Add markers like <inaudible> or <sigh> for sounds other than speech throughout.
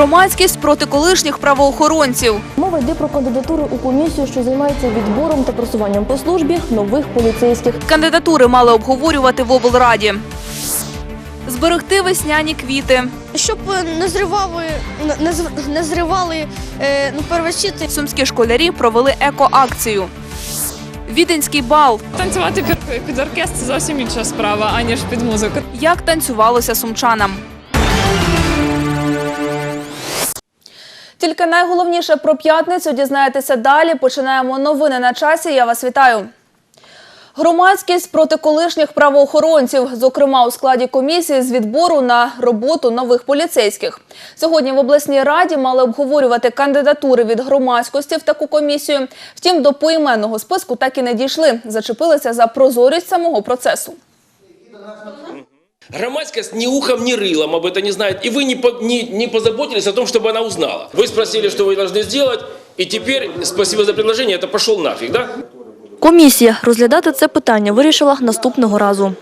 Громадськість проти колишніх правоохоронців. Мова йде про кандидатури у комісію, що займається відбором та просуванням по службі нових поліцейських. Кандидатури мали обговорювати в облраді. Зберегти весняні квіти. щоб е, не зривали, не- не, не зривали е, ну, первосвіти. Сумські школярі провели екоакцію. Віденський бал. Танцювати під, під оркестр це зовсім інша справа, аніж під музику. Як танцювалося сумчанам. Тільки найголовніше про п'ятницю дізнаєтеся далі. Починаємо новини на часі. Я вас вітаю. Громадськість проти колишніх правоохоронців, зокрема у складі комісії з відбору на роботу нових поліцейських. Сьогодні в обласній раді мали обговорювати кандидатури від громадськості в таку комісію. Втім, до поіменного списку так і не дійшли. Зачепилися за прозорість самого процесу. Громадскость ни ухом, ни рылом об этом не знает, и вы не, по- не, не позаботились о том, чтобы она узнала. Вы спросили, что вы должны сделать, и теперь, спасибо за предложение, это пошел нафиг, да? Комісія розглядати це питання вирішила наступного разу.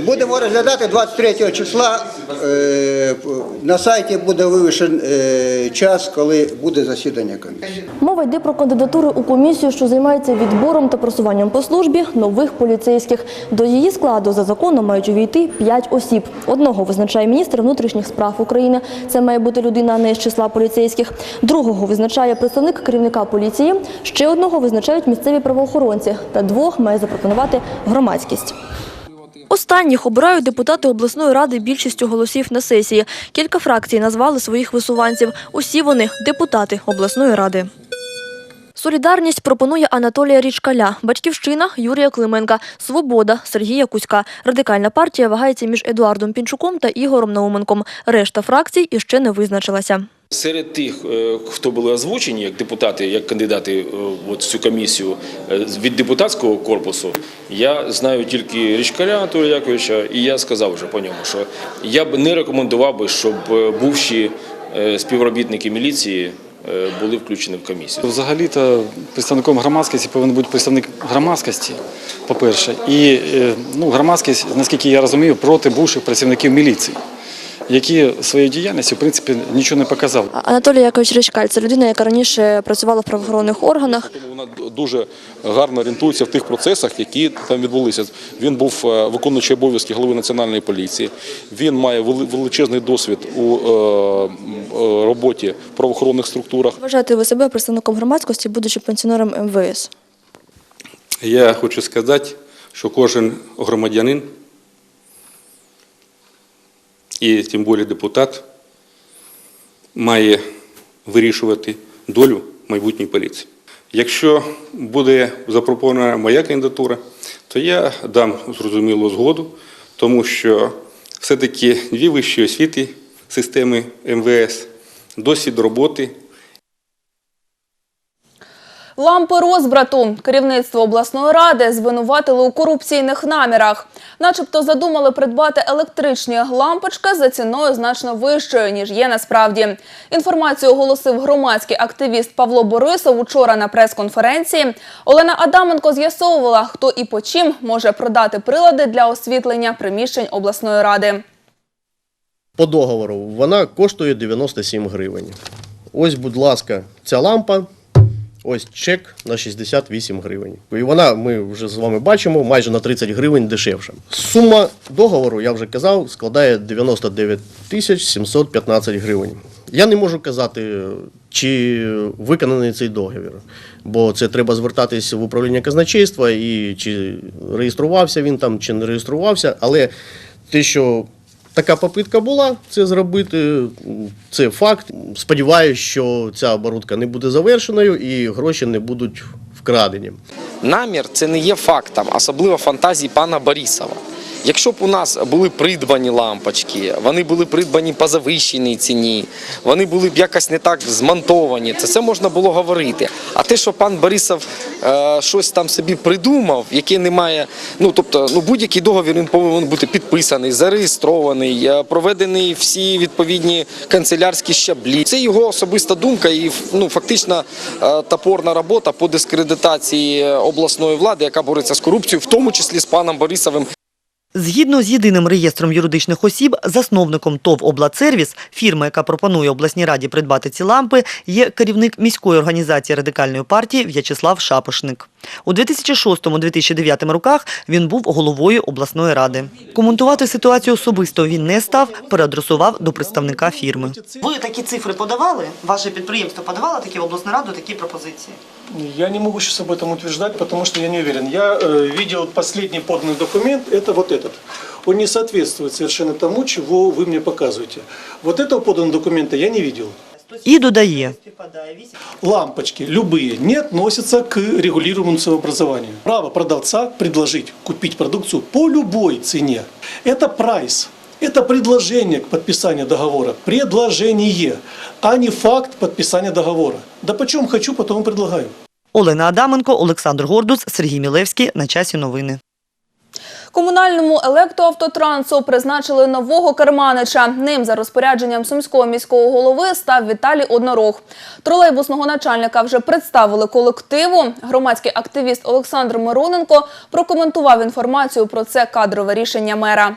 Будемо розглядати 23 числа. Е, На сайті буде вивішен е, час, коли буде засідання комісії. Мова йде про кандидатури у комісію, що займається відбором та просуванням по службі нових поліцейських. До її складу за законом мають увійти 5 осіб. Одного визначає міністр внутрішніх справ України. Це має бути людина не з числа поліцейських. Другого визначає представник керівника поліції. Ще одного визначають місцеві правоохоронці. Та двох має запропонувати громадськість. Останніх обирають депутати обласної ради більшістю голосів на сесії. Кілька фракцій назвали своїх висуванців. Усі вони депутати обласної ради. Солідарність пропонує Анатолія Річкаля, Батьківщина Юрія Клименка, Свобода Сергія Кузька. Радикальна партія вагається між Едуардом Пінчуком та Ігорем Науменком. Решта фракцій іще не визначилася. Серед тих, е, хто були озвучені як депутати, як кандидати е, в цю комісію е, від депутатського корпусу, я знаю тільки Річкаря Анатолія Яковича, і я сказав вже по ньому, що я б не рекомендував би, щоб бувші співробітники міліції були включені в комісію. Взагалі-то представником громадськості повинен бути представник громадськості, по-перше, і ну, громадськість, наскільки я розумію, проти бувших працівників міліції, які своєю діяльністю, в принципі, нічого не показали. Анатолій Якович Річкаль це людина, яка раніше працювала в правоохоронних органах. Вона дуже гарно орієнтується в тих процесах, які там відбулися. Він був е, виконуючий обов'язки голови національної поліції. Він має величезний досвід у е, е, роботі в правоохоронних структурах. Вважаєте ви себе представником громадськості, будучи пенсіонером МВС? Я хочу сказати, що кожен громадянин і тим більше депутат має вирішувати долю майбутньої поліції. Якщо буде запропонована моя кандидатура, то я дам зрозумілу згоду, тому що все-таки дві вищі освіти системи МВС, досвід роботи Лампи розбрату керівництво обласної ради звинуватили у корупційних намірах. Начебто задумали придбати електричні лампочки за ціною значно вищою, ніж є насправді. Інформацію оголосив громадський активіст Павло Борисов учора на прес-конференції. Олена Адаменко з'ясовувала, хто і по чим може продати прилади для освітлення приміщень обласної ради. по договору вона коштує 97 гривень. Ось, будь ласка, ця лампа. Ось чек на 68 гривень. І вона, ми вже з вами бачимо, майже на 30 гривень дешевша. Сума договору, я вже казав, складає 99 тисяч 715 гривень. Я не можу казати, чи виконаний цей договір, бо це треба звертатись в управління казначейства і чи реєструвався він там, чи не реєструвався. Але те, що Така попитка була це зробити. Це факт. Сподіваюсь, що ця оборудка не буде завершеною і гроші не будуть вкрадені. Намір це не є фактом, особливо фантазії пана Борисова. Якщо б у нас були придбані лампочки, вони були придбані по завищеній ціні, вони були б якось не так змонтовані, це все можна було говорити. А те, що пан Борисов щось там собі придумав, яке не має, ну тобто, ну будь-який договір він повинен бути підписаний, зареєстрований, е, проведений всі відповідні канцелярські щаблі. Це його особиста думка і ну фактично е, топорна робота по дискредитації обласної влади, яка бореться з корупцією, в тому числі з паном Борисовим. Згідно з єдиним реєстром юридичних осіб, засновником ТОВ «Облацервіс», фірма, яка пропонує обласній раді придбати ці лампи, є керівник міської організації радикальної партії В'ячеслав Шапошник. У 2006-2009 роках він був головою обласної ради. Коментувати ситуацію особисто він не став, переадресував до представника фірми. Ви такі цифри подавали? Ваше підприємство подавало такі в обласну раду такі пропозиції? Я не могу сейчас об этом утверждать, потому что я не уверен. Я э, видел последний поданный документ, это вот этот. Он не соответствует совершенно тому, чего вы мне показываете. Вот этого поданного документа я не видел. І додає. Лампочки любые не относятся к регулируемому ценообразованию. Право продавца предложить купить продукцию по любой цене. Это прайс. Это предложение к подписанию договора. Предложение, а не факт подписания договора. Да почем хочу, потом предлагаю. Олена Адаменко, Олександр Гордус, Сергій Мілевський. На часі новини. Комунальному електроавтотрансу призначили нового керманича. Ним за розпорядженням сумського міського голови став Віталій Однорог. Тролейбусного начальника вже представили колективу. Громадський активіст Олександр Мироненко прокоментував інформацію про це кадрове рішення мера.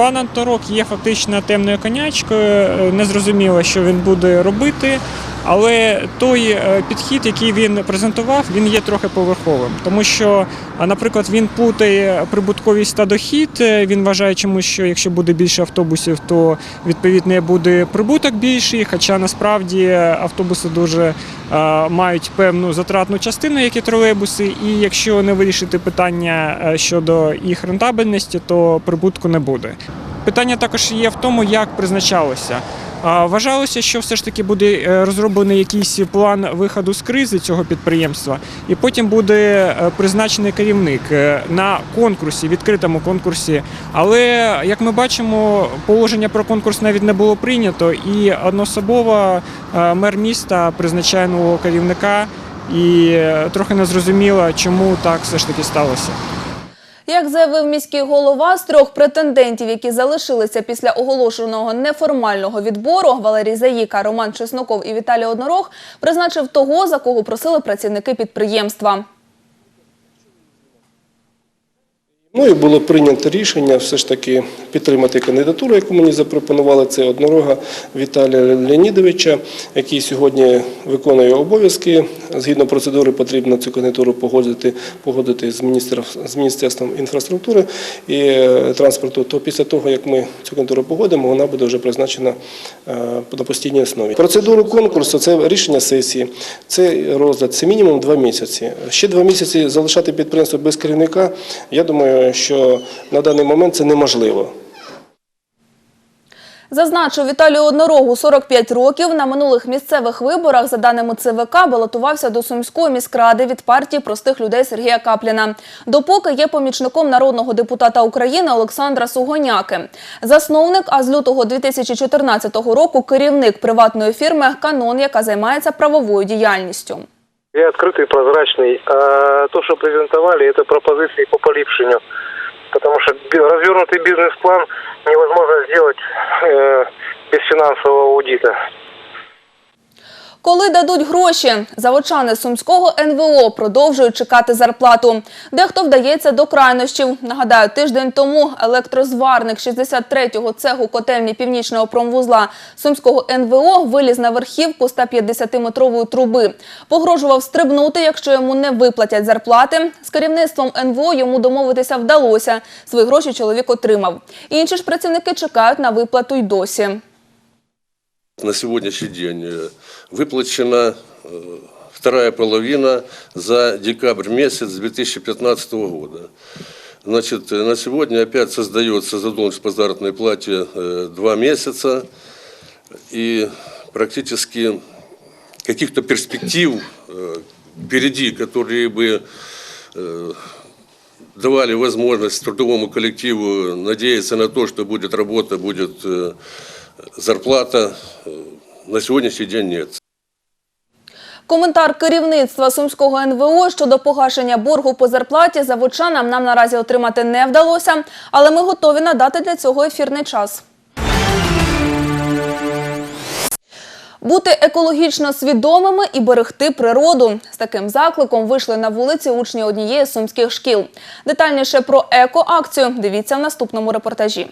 Пан Анторок є фактично темною конячкою. не Незрозуміло, що він буде робити. Але той е, підхід, який він презентував, він є трохи поверховим, тому що, наприклад, він плутає прибутковість та дохід. Е, Він вважає чомусь, що якщо буде більше автобусів, то відповідно буде прибуток більший. Хоча насправді автобуси дуже мають певну затратну частину, як і тролейбуси. І якщо не вирішити питання е, щодо їх рентабельності, то прибутку не буде. Питання також є в тому, як призначалося. Вважалося, що все ж таки буде е, розроблений якийсь план виходу з кризи цього підприємства, і потім буде е, призначений керівник е, на конкурсі, відкритому конкурсі. Але як ми бачимо, положення про конкурс навіть не було прийнято, і одноособово мер міста призначає нового керівника, і трохи незрозуміло, чому так все ж таки сталося. Як заявив міський голова, з трьох претендентів, які залишилися після оголошеного неформального відбору, Валерій Заїка, Роман Чесноков і Віталій Однорог, призначив того, за кого просили працівники підприємства. Ну і було прийнято рішення все ж таки підтримати кандидатуру, яку мені запропонували. Це однорога Віталія Леонідовича, який сьогодні виконує обов'язки. Згідно процедури, потрібно цю кандидатуру погодити, погодити з, міністр, з Міністерством інфраструктури і е, транспорту. То після того, як ми цю кандидатуру погодимо, вона буде вже призначена е, на постійній основі. Процедуру конкурсу це рішення сесії, це розгляд, це мінімум два місяці. Ще два місяці залишати підприємство без керівника. Я думаю, що на даний момент це неможливо. Зазначу, Віталію Однорогу 45 років. На минулих місцевих виборах, за даними ЦВК, балотувався до Сумської міськради від партії простих людей Сергія Капліна. Допоки є помічником народного депутата України Олександра Сугоняки. Засновник, а з лютого 2014 року керівник приватної фірми «Канон», яка займається правовою діяльністю. Я открытый, прозрачный. А то, что презентовали, это пропозиции по поліпшенню. Потому что бе- развернутый бизнес-план невозможно сделать э, без финансового аудита. Коли дадуть гроші, заводчани сумського НВО продовжують чекати зарплату. Дехто вдається до крайнощів. Нагадаю, тиждень тому електрозварник 63-го цеху котельні північного промвузла сумського НВО виліз на верхівку 150-метрової труби. Погрожував стрибнути, якщо йому не виплатять зарплати. З керівництвом НВО йому домовитися вдалося. Свої гроші чоловік отримав. Інші ж працівники чекають на виплату й досі. На сегодняшний день э, выплачена э, вторая половина за декабрь месяц 2015 года. Значит, э, на сегодня опять создается задолженность по заработной плате два месяца. И практически каких-то перспектив впереди, которые бы давали возможность трудовому коллективу надеяться на то, что будет работа, будет зарплата, э, на сегодняшний день нет. Коментар керівництва сумського НВО щодо погашення боргу по зарплаті заводчанам нам наразі отримати не вдалося, але ми готові надати для цього ефірний час. Бути екологічно свідомими і берегти природу. З таким закликом вийшли на вулиці учні однієї з сумських шкіл. Детальніше про еко-акцію дивіться в наступному репортажі.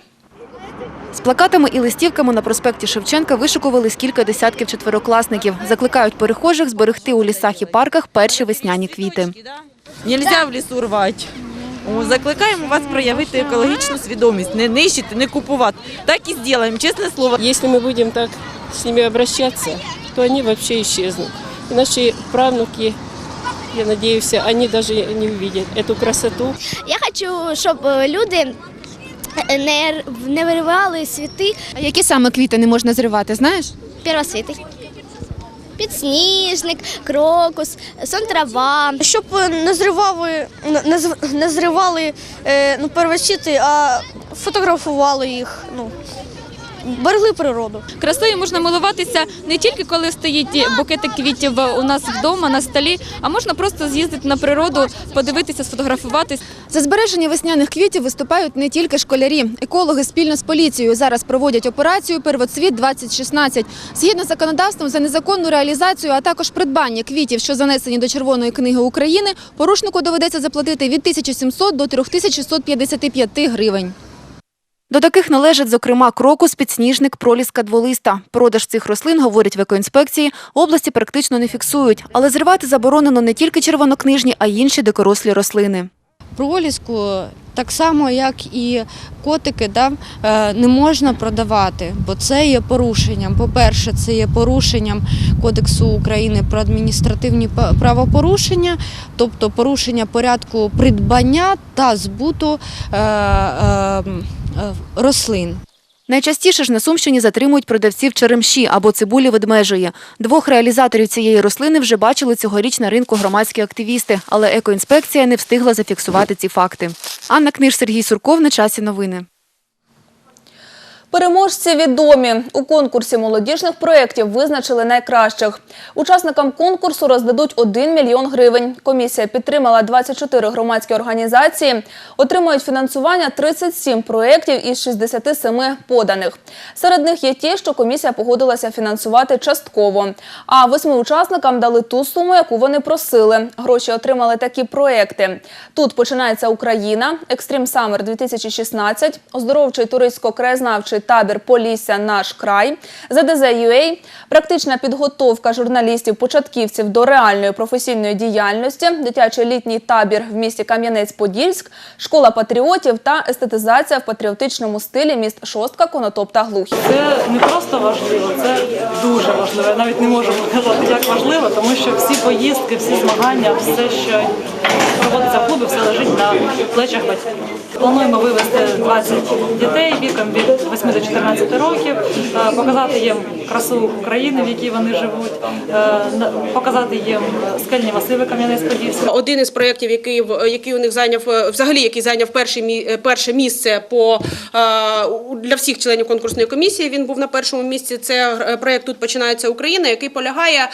З плакатами і листівками на проспекті Шевченка вишикувались кілька десятків четверокласників. Закликають перехожих зберегти у лісах і парках перші весняні квіти. Нельзя в лісу рвати. Закликаємо вас проявити екологічну свідомість, не нищити, не купувати. Так і зробимо, чесне слово. Если мы будем так с ними обращаться, то они вообще исчезнут. И наши правнуки, я надеюсь, они даже не увидят эту красоту. Я хочу, щоб е, люди не, не виривали світи. А Які саме квіти не можна зривати, знаєш? Первосвіти. Підсніжник, крокус, сон трава. Щоб не зривали, не, не зривали е, ну, первосвіти, а фотографували їх. Ну, берегли природу. Красою можна милуватися не тільки коли стоїть букетик квітів у нас вдома на столі, а можна просто з'їздити на природу, подивитися, сфотографуватись. За збереження весняних квітів виступають не тільки школярі. Екологи спільно з поліцією зараз проводять операцію Первоцвіт 2016 Згідно з законодавством за незаконну реалізацію, а також придбання квітів, що занесені до Червоної книги України, порушнику доведеться заплатити від 1700 до 3655 гривень. До таких належать, зокрема, крокус, підсніжник, проліска дволиста. Продаж цих рослин, говорять в екоінспекції, області практично не фіксують. Але зривати заборонено не тільки червонокнижні, а й інші дикорослі рослини. Проліску, так само як і котики, да, е, не можна продавати, бо це є порушенням. По-перше, це є порушенням Кодексу України про адміністративні правопорушення, тобто порушення порядку придбання та збуту е, е, е, рослин. Найчастіше ж на Сумщині затримують продавців черемші або цибулі ведмежої. Двох реалізаторів цієї рослини вже бачили цьогоріч на ринку громадські активісти, але екоінспекція не встигла зафіксувати ці факти. Анна Книж, Сергій Сурков на часі новини. Переможці відомі. У конкурсі молодіжних проєктів визначили найкращих. Учасникам конкурсу роздадуть 1 мільйон гривень. Комісія підтримала 24 громадські організації. Отримують фінансування 37 проєктів із 67 поданих. Серед них є ті, що комісія погодилася фінансувати частково. А восьми учасникам дали ту суму, яку вони просили. Гроші отримали такі проєкти. Тут починається Україна, Екстрім Самер 2016, оздоровчий туристсько-краєзнавчий табір Полісся Наш край, за ЗДЗ.UA, практична підготовка журналістів-початківців до реальної професійної діяльності, дитячий літній табір в місті Кам'янець-Подільськ, школа патріотів та естетизація в патріотичному стилі міст Шостка, Конотоп та Глухів. Це не просто важливо, це дуже важливо. Я навіть не можу <laughs> показати, як важливо, тому що всі поїздки, всі змагання, все, що проводиться в клубі, все лежить на плечах батьків. Плануємо вивезти 20 дітей віком від 8 до 14 років, е, показати їм красу України, в якій вони живуть, е, показати їм скельні масиви Кам'янець-Подільського. Один із проєктів, який, який у них зайняв, е, взагалі, який зайняв перше, перше місце по, для всіх членів конкурсної комісії, він був на першому місці. Це проєкт «Тут починається Україна», який полягає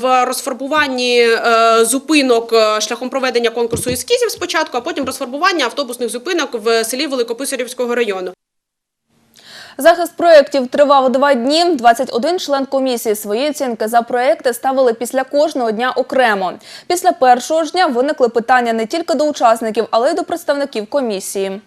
в розфарбуванні зупинок шляхом проведення конкурсу ескізів спочатку, а потім розфарбування автобусних зупинок в селі Великописарівського району. Захист проєктів тривав два дні. 21 член комісії свої оцінки за проєкти ставили після кожного дня окремо. Після першого ж дня виникли питання не тільки до учасників, але й до представників комісії.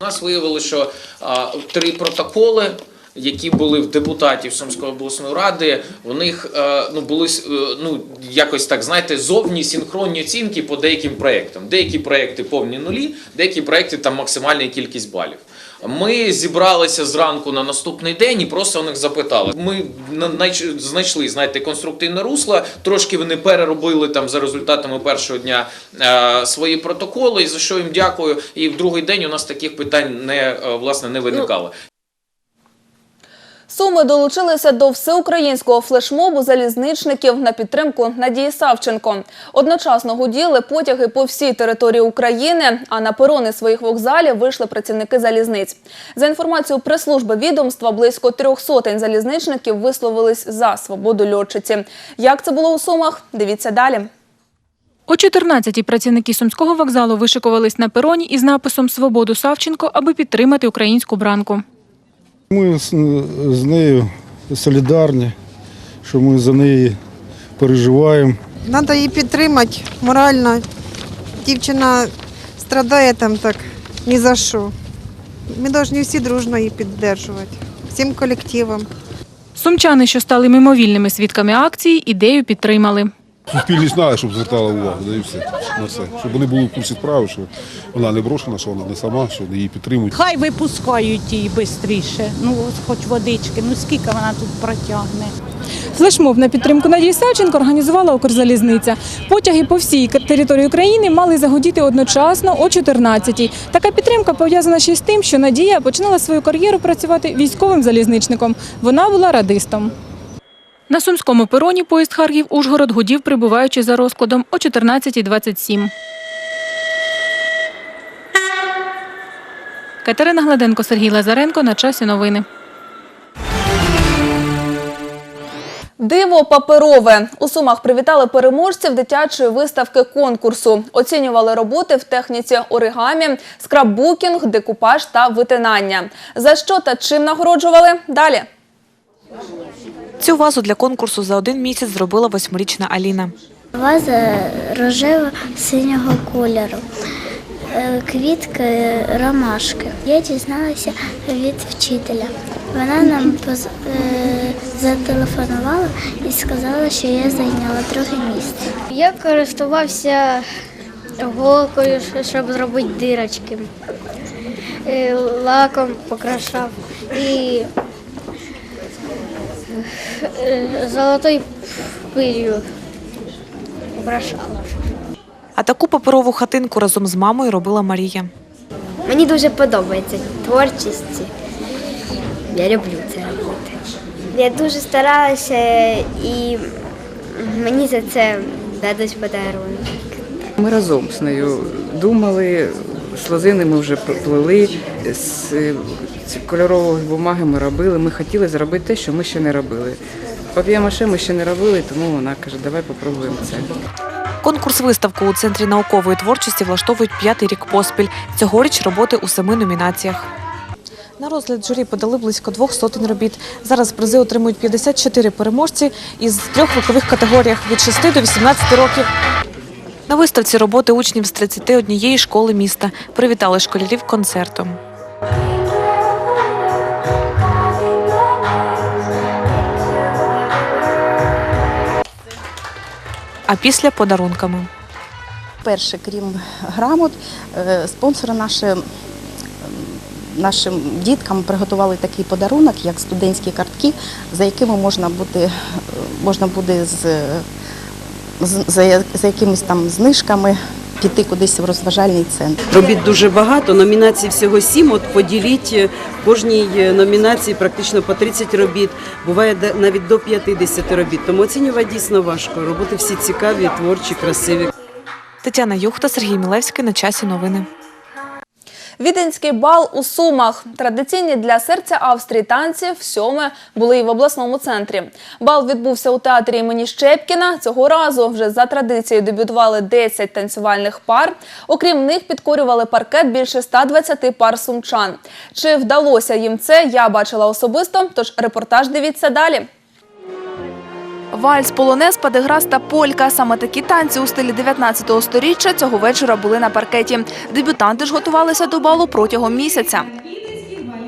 У нас виявилося, що а, три протоколи. Які були в депутатів Сумської обласної ради, у них е, ну були е, ну якось так знаєте зовні синхронні оцінки по деяким проектам. Деякі проекти повні нулі, деякі проекти там максимальна кількість балів. Ми зібралися зранку на наступний день і просто у них запитали. Ми знайшли знаєте конструктивне русло. Трошки вони переробили там за результатами першого дня е, свої протоколи. І за що їм дякую. І в другий день у нас таких питань не е, власне не виникало. Суми долучилися до всеукраїнського флешмобу залізничників на підтримку Надії Савченко. Одночасно гуділи потяги по всій території України, а на перони своїх вокзалів вийшли працівники залізниць. За інформацією прес-служби відомства, близько трьох сотень залізничників висловились за свободу льотчиці. Як це було у Сумах? Дивіться далі. О 14-й працівники Сумського вокзалу вишикувались на пероні із написом «Свободу Савченко», аби підтримати українську бранку. Ми з, нею солідарні, що ми за неї переживаємо. Треба її підтримати морально. Дівчина страдає там так ні за що. Ми повинні всі дружно її підтримувати. Всім колективом. Сумчани, що стали мимовільними свідками акції, ідею підтримали. Суспільність знає, щоб звертала увагу, да і все на це. Щоб вони були в курсі справи, що вона не брошена, що вона не сама, що її підтримують. Хай випускають її швидше. Ну, хоч водички. Ну скільки вона тут протягне. Флешмоб на підтримку Надії Савченко організувала Укрзалізниця. Потяги по всій території України мали загодіти одночасно о 14-й. Така підтримка пов'язана ще й з тим, що Надія починала свою кар'єру працювати військовим залізничником. Вона була радистом. На сумському пероні поїзд Харків-Ужгород гудів, прибуваючи за розкладом о 14.27. Катерина Гладенко, Сергій Лазаренко. На часі новини. Диво паперове у Сумах привітали переможців дитячої виставки конкурсу. Оцінювали роботи в техніці оригамі, скраббукінг, декупаж та витинання. За що та чим нагороджували? Далі. Цю вазу для конкурсу за один місяць зробила восьмирічна Аліна. Ваза рожево синього кольору. Е, Квітки ромашки. Я дізналася від вчителя. Вона нам е, зателефонувала і сказала, що я зайняла друге місце. Я користувався голкою, щоб зробити дирочки. Е, Лаком покрашав і е, золотою пилью украшала. А таку паперову хатинку разом з мамою робила Марія. Мені дуже подобається творчість. Я люблю це робити. Я дуже старалася і мені за це дадуть подарунок. Ми разом з нею думали, слозини ми вже плели, з ці кольорової бумаги ми робили. Ми хотіли зробити те, що ми ще не робили. Пап'є-маше ми ще не робили, тому вона каже, давай попробуємо це. Конкурс-виставку у Центрі наукової творчості влаштовують п'ятий рік поспіль. Цьогоріч роботи у семи номінаціях. На розгляд журі подали близько двох сотень робіт. Зараз призи отримують 54 переможці із трьох вікових категоріях від 6 до 18 років. На виставці роботи учнів з 31 школи міста привітали школярів концертом. А після подарунками. Перше, крім грамот, е, спонсори наші нашим діткам приготували такий подарунок, як студентські картки, за якими можна буде, можна буде з, з- за, за якимись там знижками піти кудись в розважальний центр. Робіт дуже багато, номінацій всього сім. От поділіть е, в кожній е, номінації практично по 30 робіт, буває навіть до 50 робіт. Тому оцінювати дійсно важко. Роботи всі цікаві, творчі, красиві. Тетяна Юхта, Сергій Мілевський. На часі новини. Віденський бал у Сумах. Традиційні для серця Австрії танці сьоме були і в обласному центрі. Бал відбувся у театрі імені Щепкіна. Цього разу вже за традицією дебютували 10 танцювальних пар. Окрім них підкорювали паркет більше 120 пар сумчан. Чи вдалося їм це, я бачила особисто, тож репортаж дивіться далі. Вальс, полонез, падеграс та полька. Саме такі танці у стилі 19-го сторіччя цього вечора були на паркеті. Дебютанти ж готувалися до балу протягом місяця.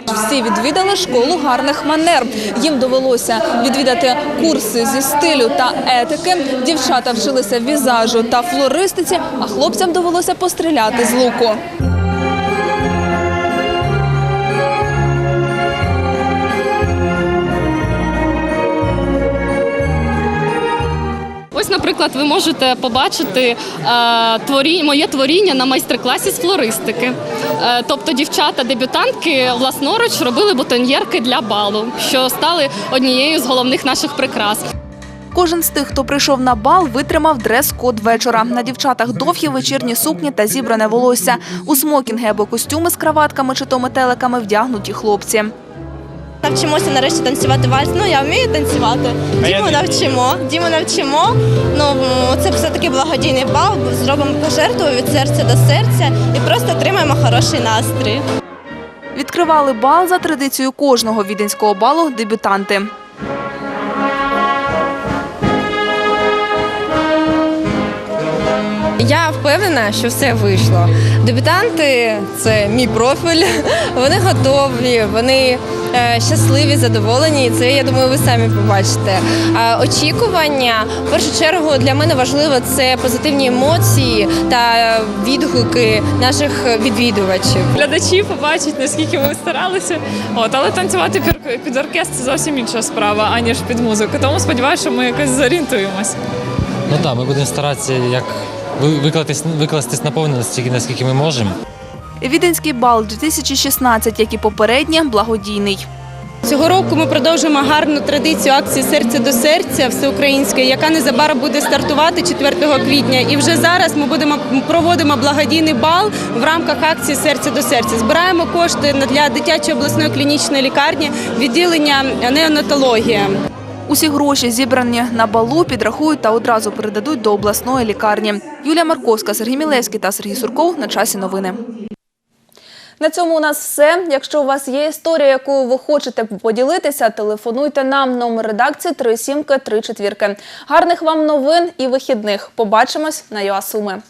Всі відвідали школу гарних манер. Їм довелося відвідати курси зі стилю та етики. Дівчата вчилися візажу та флористиці, а хлопцям довелося постріляти з луку. Ось, наприклад, ви можете побачити е, творі... моє творіння на майстер-класі з флористики. Е, тобто дівчата-дебютантки власноруч робили бутоньєрки для балу, що стали однією з головних наших прикрас. Кожен з тих, хто прийшов на бал, витримав дрес-код вечора. На дівчатах довгі вечірні сукні та зібране волосся. У смокінги або костюми з краватками чи то метеликами вдягнуті хлопці. Навчимося нарешті танцювати вальс. Ну я вмію танцювати. Діму навчимо. Діму навчимо. Ну це все таки благодійний бал. Зробимо пожертву від серця до серця і просто отримаємо хороший настрій. Відкривали бал за традицією кожного віденського балу дебютанти. Впевнена, що все вийшло. Дебютанти це мій профіль. <laughs> Вони готові, вони е, щасливі, задоволені. І це я думаю, ви самі побачите. Очікування в першу чергу для мене важливо це позитивні емоції та відгуки наших відвідувачів. Глядачі побачать, наскільки ми старалися. От, але танцювати під, оркестр це зовсім інша справа, аніж під музику. Тому сподіваюся, що ми якось зорієнтуємось. Ну так, ми будемо старатися як викластись, викластись наповнено настільки, наскільки ми можемо. Віденський бал 2016, як і попереднє, благодійний. Цього року ми продовжуємо гарну традицію акції Серце до серця всеукраїнської, яка незабаром буде стартувати 4 квітня. І вже зараз ми будемо проводимо благодійний бал в рамках акції Серце до серця. Збираємо кошти для дитячої обласної клінічної лікарні відділення неонатологія. Усі гроші, зібрані на балу, підрахують та одразу передадуть до обласної лікарні. Юлія Марковська, Сергій Мілевський та Сергій Сурков на часі новини. На цьому у нас все. Якщо у вас є історія, якою ви хочете поділитися, телефонуйте нам. Номер редакції 3734. Гарних вам новин і вихідних. Побачимось на ЮАСуми.